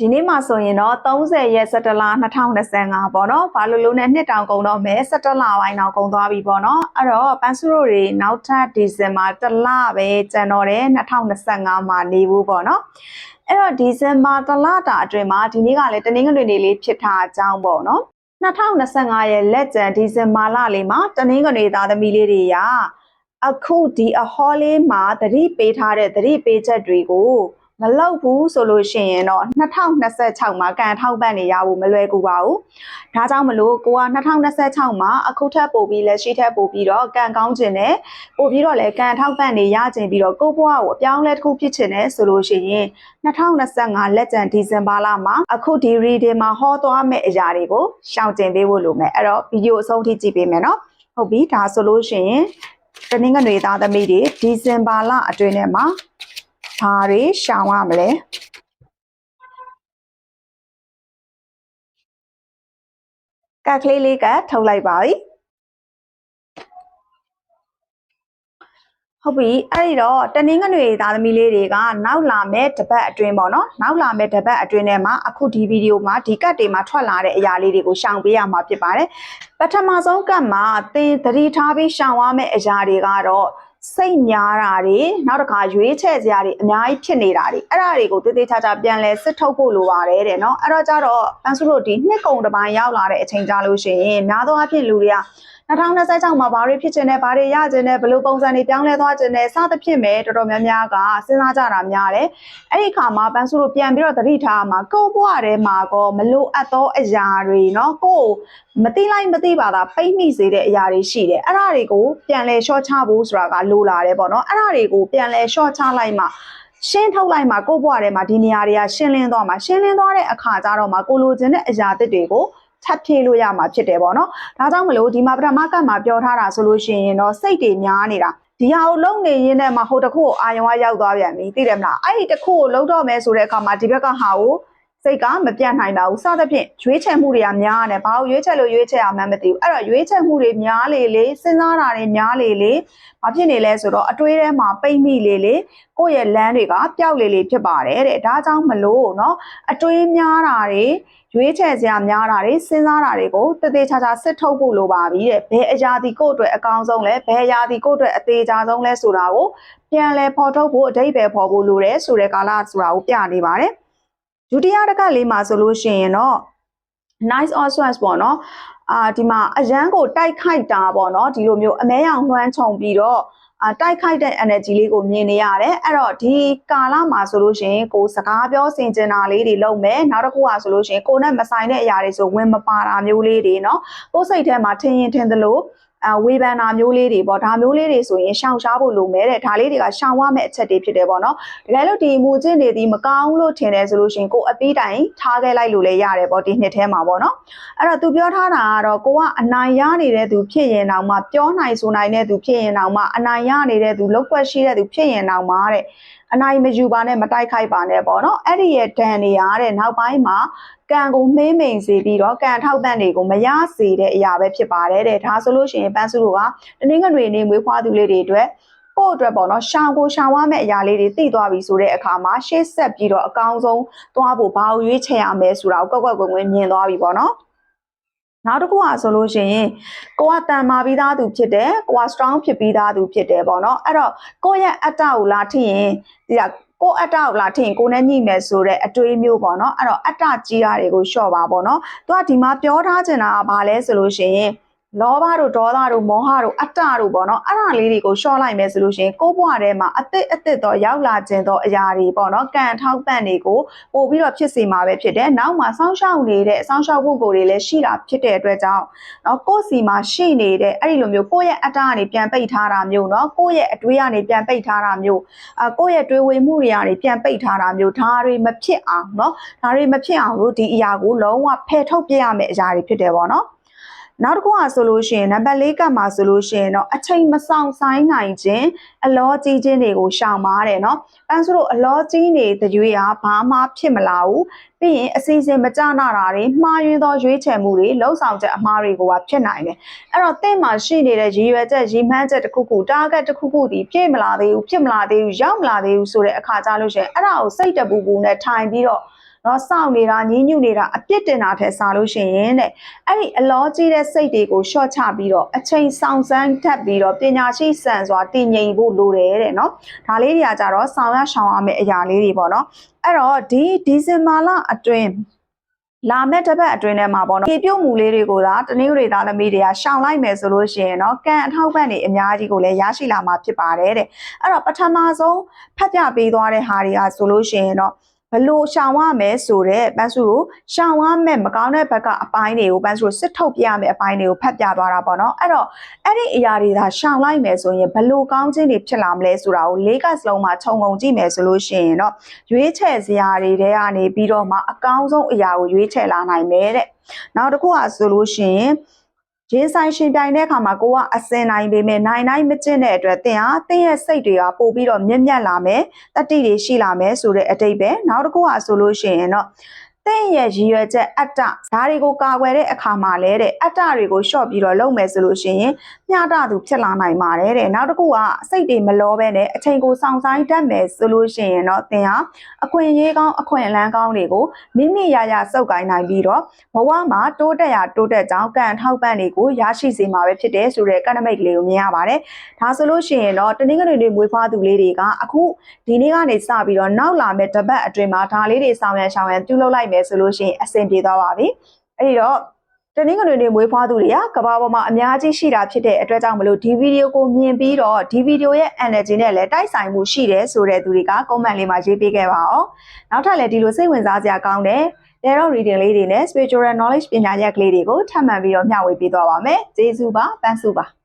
ဒီနေ့မှာဆိုရင်တော့30ရက်17လ2025ပေါ့နော်ဘာလို့လို့နဲ့နှစ်တောင်ကုန်တော့မဲ17လပိုင်းတော့ကုန်သွားပြီပေါ့နော်အဲ့တော့ပန်းစုတို့တွေနောက်ထပ်ဒီဇင်ဘာတစ်လပဲကျန်တော့တယ်2025မှာနေဘူးပေါ့နော်အဲ့တော့ဒီဇင်ဘာတစ်လတာအတွင်းမှာဒီနေ့ကလည်းတနင်္ဂနွေနေ့လေးဖြစ်တာအကြောင်းပေါ့နော်2025ရဲ့လက်ကျန်ဒီဇင်ဘာလလေးမှာတနင်္ဂနွေသားသမီးလေးတွေရာအခုဒီအဟောလေးမှာသတိပေးထားတဲ့သတိပေးချက်တွေကို မလောက်ဘူးဆိုလို့ရှိရင်တော့2026မှာကန်ထောက်ပံ့နေရဖို့မလွယ်ကူပါဘူး။ဒါကြောင့်မလို့ကိုက2026မှာအခုထပ်ပို့ပြီးလက်ရှိထပ်ပို့ပြီးတော့ကန်ကောင်းခြင်းနဲ့ပို့ပြီးတော့လည်းကန်ထောက်ပံ့နေရခြင်းပြီးတော့ကိုဘွားကိုအပြောင်းလဲတစ်ခုဖြစ်ခြင်းနဲ့ဆိုလို့ရှိရင်2025လက်ကျန်ဒီဇင်ဘာလမှာအခုဒီ reading မှာဟောသွားမယ့်အရာတွေကိုရှောင်ကျဉ်ပေးဖို့လိုမယ်။အဲ့တော့ဗီဒီယိုအဆုံးထိကြည့်ပေးမယ်နော်။ဟုတ်ပြီဒါဆိုလို့ရှိရင်တနင်္ဂနွေသားသမီးတွေဒီဇင်ဘာလအတွင်းထဲမှာ ဘာတွေရှောင်ရမလဲကတ်ကလေးလေးကထုတ်လိုက်ပါပြီဟုတ်ပြီအဲ့ဒီတော့တနင်္ဂနွေသားသမီးလေးတွေကနောက်လာမဲ့တပတ်အတွင်းပေါ့နော်နောက်လာမဲ့တပတ်အတွင်းထဲမှာအခုဒီဗီဒီယိုမှာဒီကတ်တွေမှာထွက်လာတဲ့အရာလေးတွေကိုရှောင်ပေးရမှာဖြစ်ပါတယ်ပထမဆုံးကတ်မှာသင်သတိထားပြီးရှောင်ရမယ့်အရာတွေကတော့ စိတ်များတာတွေနောက်တစ်ခါရွေးချယ်စရာတွေအများကြီးဖြစ်နေတာတွေအဲ့ဒါတွေကိုတည်တည်ချာချာပြန်လဲစစ်ထုတ်ဖို့လိုပါတယ်တဲ့เนาะအဲ့တော့ကြတော့ပန်းစုလို့ဒီနှစ်ကုံတစ်ပိုင်းရောက်လာတဲ့အချိန်ကြလို့ရှိရင်များသောအားဖြင့်လူတွေက 2026မှာဘာတွေဖြစ်ချင်လဲဘာတွေရချင်လဲဘယ်လိုပုံစံတွေပြောင်းလဲသွားချင်လဲစသဖြင့်ပဲတော်တော်များများကစဉ်းစားကြတာများတယ်အဲ့ဒီခါမှာပန်းစုလို့ပြန်ပြီးတော့သတိထားမှာကိုယ့်ဘဝထဲမှာကောမလိုအပ်သောအရာတွေเนาะကိုယ်မသိလိုက်မသိပါတာပိတ်မိစေတဲ့အရာတွေရှိတယ်အဲ့ဒါတွေကိုပြန်လဲလျှော့ချဖို့ဆိုတာကလိုလာတယ်ပေါ့နော်အဲ့ဒါတွေကိုပြန်လဲလျှော့ချလိုက်မှရှင်းထုတ်လိုက်မှကိုယ့်ဘဝထဲမှာဒီနေရာတွေကရှင်းလင်းသွားမှာရှင်းလင်းသွားတဲ့အခါကျတော့မှကိုလိုချင်တဲ့အရာတစ်တွေကို ထပ်ဖြည့်လို့ရမှာဖြစ်တယ်ပေါ့နော်။ဒါကြောင့်မလို့ဒီမှာပထမကတ်မှာပြောထားတာဆိုလို့ရှိရင်တော့စိတ်တွေများနေတာဒီဟာကိုလုံနေရင်းနဲ့မှဟိုတစ်ခုကိုအာယုံကရောက်သွားပြန်ပြီသိတယ်မလားအဲ့ဒီတစ်ခုကိုလုံတော့မယ်ဆိုတဲ့အခါမှာဒီဘက်ကဟာကို စိတ်ကမပြတ်နိုင်ပါဘူးစသဖြင့်ရွေးချယ်မှုတွေကများတယ်ဘာလို့ရွေးချယ်လို့ရွေးချယ်အောင်မှမသိဘူးအဲ့တော့ရွေးချယ်မှုတွေများလေလေစဉ်းစားတာတွေများလေလေဘာဖြစ်နေလဲဆိုတော့အတွေးထဲမှာပိတ်မိလေလေကိုယ့်ရဲ့လမ်းတွေကပျောက်လေလေဖြစ်ပါတယ်တဲ့ဒါကြောင့်မလို့เนาะအတွေးများတာတွေရွေးချယ်စရာများတာတွေစဉ်းစားတာတွေကိုတသေးချာချာစစ်ထုတ်ဖို့လိုပါပြီတဲ့ဘယ်အရာဒီကိုယ့်အတွက်အကောင်းဆုံးလဲဘယ်အရာဒီကိုယ့်အတွက်အသေးချာဆုံးလဲဆိုတာကိုပြန်လဲဖော်ထုတ်ဖို့အဓိပ္ပာယ်ဖော်ဖို့လိုတယ်ဆိုတဲ့ကာလဆိုတာကိုပြနေပါတယ် ဒုတိယတစ်ခါလေးမှာဆိုလို့ရှိရင်တော့ nice or swans ပေါ့နော်အာဒီမှာအရန်ကိုတိုက်ခိုက်တာပေါ့နော်ဒီလိုမျိုးအမဲရောင်လွှမ်းခြုံပြီးတော့အာတိုက်ခိုက်တဲ့ energy လေးကိုမြင်နေရတယ်အဲ့တော့ဒီကာလမှာဆိုလို့ရှိရင်ကိုစကားပြောဆင်ကျင်တာလေးတွေလုပ်မယ်နောက်တစ်ခုကဆိုလို့ရှိရင်ကိုနဲ့မဆိုင်တဲ့အရာတွေဆိုဝင်မပါတာမျိုးလေးတွေเนาะကိုယ်စိတ်ထဲမှာထင်ရင်ထင်သလိုအ ဝေဖန်တာမျိုးလေးတွေပေါ့ဒါမျိုးလေးတွေဆိုရင်ရှောင်ရှားဖို့လိုမယ်တဲ့ဒါလေးတွေကရှောင်ရမယ့်အချက်တွေဖြစ်တယ်ပေါ့နော်တကယ်လို့ဒီမူကျင့်တွေဒီမကောင်းလို့ထင်တယ်ဆိုလို့ရှိရင်ကိုအပီးတိုင်ထားခဲ့လိုက်လို့လည်းရတယ်ပေါ့ဒီနှစ်ထဲမှာပေါ့နော်အဲ့တော့သူပြောထားတာကတော့ကိုကအနိုင်ရနေတဲ့သူဖြစ်ရင်တောင်မှပြောနိုင်ဆိုနိုင်တဲ့သူဖြစ်ရင်တောင်မှအနိုင်ရနေတဲ့သူလောက်ွက်ရှိတဲ့သူဖြစ်ရင်တောင်မှတဲ့ အနိုင်မယူပါနဲ့မတိုက်ခိုက်ပါနဲ့ပေါ့နော်အဲ့ဒီရဲ့ဒဏ်တွေရတဲ့နောက်ပိုင်းမှာကံကိုမှေးမိန်စေပြီးတော့ကံထောက်ပံ့တွေကိုမရစေတဲ့အရာပဲဖြစ်ပါတယ်တဲ့ဒါဆိုလို့ရှိရင်ပန်းစုတို့ကတနင်္ဂနွေနေ့မွေးဖွားသူလေးတွေအတွက်ကိုယ့်အတွက်ပေါ့နော်ရှောင်ကိုရှောင်ရမယ့်အရာလေးတွေသိသွားပြီဆိုတဲ့အခါမှာရှေ့ဆက်ပြီးတော့အကောင်းဆုံးသွားဖို့ဘာကိုရွေးချယ်ရမယ်ဆိုတာကိုကောက်ကွက်ကွယ်ကွယ်မြင်သွားပြီပေါ့နော် နောက်တစ်ခုอ่ะဆိုလို့ရှိရင်ကိုကတန်မာပြီးသားသူဖြစ်တယ်ကိုက strong ဖြစ်ပြီးသားသူဖြစ်တယ်ပေါ့နော်အဲ့တော့ကိုယ့်ရဲ့အတ္တကိုလာထင်ရင်ဒီကကိုအတ္တကိုလာထင်ကိုနဲ့ညှိမယ်ဆိုတဲ့အတွေးမျိုးပေါ့နော်အဲ့တော့အတ္တကြီးတာတွေကိုလျှော့ပါပေါ့နော်သူကဒီမှာပြောထားချင်တာကဘာလဲဆိုလို့ရှိရင် လောဘတို့ဒေါသတို့မောဟတို့အတ္တတို့ပေါ့နော်အဲ့ဒါလေးတွေကိုရှော့လိုက်မယ်ဆိုလို့ရှိရင်ကိုယ့်ဘဝထဲမှာအသစ်အသစ်တော့ရောက်လာခြင်းတော့အရာတွေပေါ့နော်ကံထောက်ပံ့တွေကိုပို့ပြီးတော့ဖြစ်စေမှာပဲဖြစ်တယ်နောက်မှာစောင်းရှောက်နေတဲ့အစောင်းရှောက်ဖို့ကိုတွေလည်းရှိတာဖြစ်တဲ့အတွက်ကြောင့်နော်ကိုယ့်စီမှာရှိနေတဲ့အဲ့ဒီလိုမျိုးကိုယ့်ရဲ့အတ္တကနေပြန်ပိတ်ထားတာမျိုးနော်ကိုယ့်ရဲ့အတွေးကနေပြန်ပိတ်ထားတာမျိုးအကိုယ့်ရဲ့တွေးဝေမှုတွေကနေပြန်ပိတ်ထားတာမျိုးဒါတွေမဖြစ်အောင်နော်ဒါတွေမဖြစ်အောင်လို့ဒီအရာကိုလုံးဝဖယ်ထုတ်ပြရမယ့်အရာတွေဖြစ်တယ်ပေါ့နော် နောက်တစ်ခုကဆိုလို့ရှိရင်နံပါတ်၄ကမှာဆိုလို့ရှိရင်တော့အချိန်မဆောင်ဆိုင်နိုင်ခြင်းအလောကြီးခြင်းတွေကိုရှောင်ပါတယ်เนาะပန်းဆိုလို့အလောကြီးနေတဲ့ရွေးကဘာမှဖြစ်မလာဘူးပြီးရင်အစီအစဉ်မကြနာတာတွေမှားယွင်းသောရွေးချယ်မှုတွေလှုပ်ဆောင်ချက်အမှားတွေကိုပါဖြစ်နိုင်တယ်အဲ့တော့တင့်မှာရှိနေတဲ့ရည်ရွယ်ချက်ရည်မှန်းချက်တစ်ခုခု target တစ်ခုခုဒီပြည့်မလာသေးဘူးဖြစ်မလာသေးဘူးရောက်မလာသေးဘူးဆိုတဲ့အခါကြလို့ရှိရင်အဲ့ဒါကိုစိတ်တပူပူနဲ့ထိုင်ပြီးတော့ နော်စောင့်နေတာညှင်းညူနေတာအပြစ်တင်တာထက်စားလို့ရှိရင်တဲ့အဲ့ဒီအလောကြီးတဲ့စိတ်တွေကိုရှော့ချပြီးတော့အချိန်ဆောင်စမ်းထပ်ပြီးတော့ပညာရှိစံစွာတည်ငြိမ်ဖို့လိုတယ်တဲ့နော်ဒါလေးတွေကကြတော့ဆောင်ရရှောင်ရမယ့်အရာလေးတွေပေါ့နော်အဲ့တော့ဒီဒီဇင်ဘာလအတွင်းလာမဲ့တစ်ပတ်အတွင်းထဲမှာပေါ့နော်ပြေပြုတ်မှုလေးတွေကိုသာတနင်္ဂနွေသားသမီးတွေကရှောင်လိုက်မယ်ဆိုလို့ရှိရင်เนาะကံအထောက်ပံ့တွေအများကြီးကိုလည်းရရှိလာမှာဖြစ်ပါတယ်တဲ့အဲ့တော့ပထမဆုံးဖတ်ပြပေးသွားတဲ့ဟာတွေကဆိုလို့ရှိရင်เนาะ ဘလို့ရှောင်ရမယ်ဆိုတော့ပန်းစုကိုရှောင်ရမယ်မကောင်းတဲ့ဘက်ကအပိုင်းတွေကိုပန်းစုကိုစစ်ထုတ်ပြရမယ်အပိုင်းတွေကိုဖတ်ပြသွားတာပေါ့နော်အဲ့တော့အဲ့ဒီအရာတွေသာရှောင်လိုက်မယ်ဆိုရင်ဘလို့ကောင်းခြင်းတွေဖြစ်လာမလဲဆိုတာကိုလေးကစလုံးမှာခြုံငုံကြည့်မယ်ဆိုလို့ရှိရင်တော့ရွေးချယ်စရာတွေတဲကနေပြီးတော့မှအကောင်းဆုံးအရာကိုရွေးချယ်လာနိုင်မယ်တဲ့နောက်တစ်ခုကဆိုလို့ရှိရင် ရင်းဆိုင်ရှင်ပြိုင်တဲ့အခါမှာကိုကအစင်နိုင်ပေမဲ့နိုင်နိုင်မကျင့်တဲ့အတွက်သင်ဟာသင်ရဲ့စိတ်တွေကပို့ပြီးတော့မြင့်မြတ်လာမယ်တတိတွေရှိလာမယ်ဆိုတဲ့အတိတ်ပဲနောက်တစ်ခုကဆိုလို့ရှိရင်တော့သင်ရဲ့ရည်ရွယ်ချက်အတ္တဓာတ်တွေကိုကာကွယ်တဲ့အခါမှာလဲတဲ့အတ္တတွေကိုရှော့ပြီးတော့လုပ်မယ်ဆိုလို့ရှိရင်မျှတသူဖြစ်လာနိုင်ပါတယ်တဲ့နောက်တစ်ခုကစိတ်တွေမလောပဲနဲ့အချိန်ကိုစောင့်ဆိုင်တတ်မယ်ဆိုလို့ရှိရင်တော့သင်ဟာအခွင့်အရေးကောင်းအခွင့်အလမ်းကောင်းတွေကိုမိမိရရစုပ်ကိုင်းနိုင်ပြီးတော့ဘဝမှာတိုးတက်ရတိုးတက်ကြောင်းကံထောက်ပံ့တွေကိုရရှိစေမှာပဲဖြစ်တယ်ဆိုတဲ့ကဏ္ဍမိတ်ကလေးကိုမြင်ရပါတယ်ဒါဆိုလို့ရှိရင်တော့တနင်္ဂနွေနေ့မွေးဖွားသူလေးတွေကအခုဒီနေ့ကနေစပြီးတော့နောက်လာမယ့်တပတ်အတွင်းမှာဒါလေးတွေဆောင်ရန်ရှောင်ရန်ပြုလုပ်လိုက်မယ်ဆိုလို့ရှိရင်အဆင်ပြေသွားပါပြီအဲ့ဒီတော့ တနင်္ဂနွေနေ့မွေးဖွားသူတွေကကဘာပေါ်မှာအများကြီးရှိတာဖြစ်တဲ့အတွက်ကြောင့်မလို့ဒီဗီဒီယိုကိုမြင်ပြီးတော့ဒီဗီဒီယိုရဲ့ energy နဲ့လည်းတိုက်ဆိုင်မှုရှိတယ်ဆိုတဲ့သူတွေက comment လေးမှာရေးပေးခဲ့ပါအောင်။နောက်ထပ်လည်းဒီလိုစိတ်ဝင်စားစရာကောင်းတဲ့ tarot reading လေးတွေနဲ့ spiritual knowledge ပညာရက်ကလေးတွေကိုထပ်မံပြီးတော့မျှဝေပေးသွားပါမယ်။ကျေးဇူးပါပန်းစုပါ။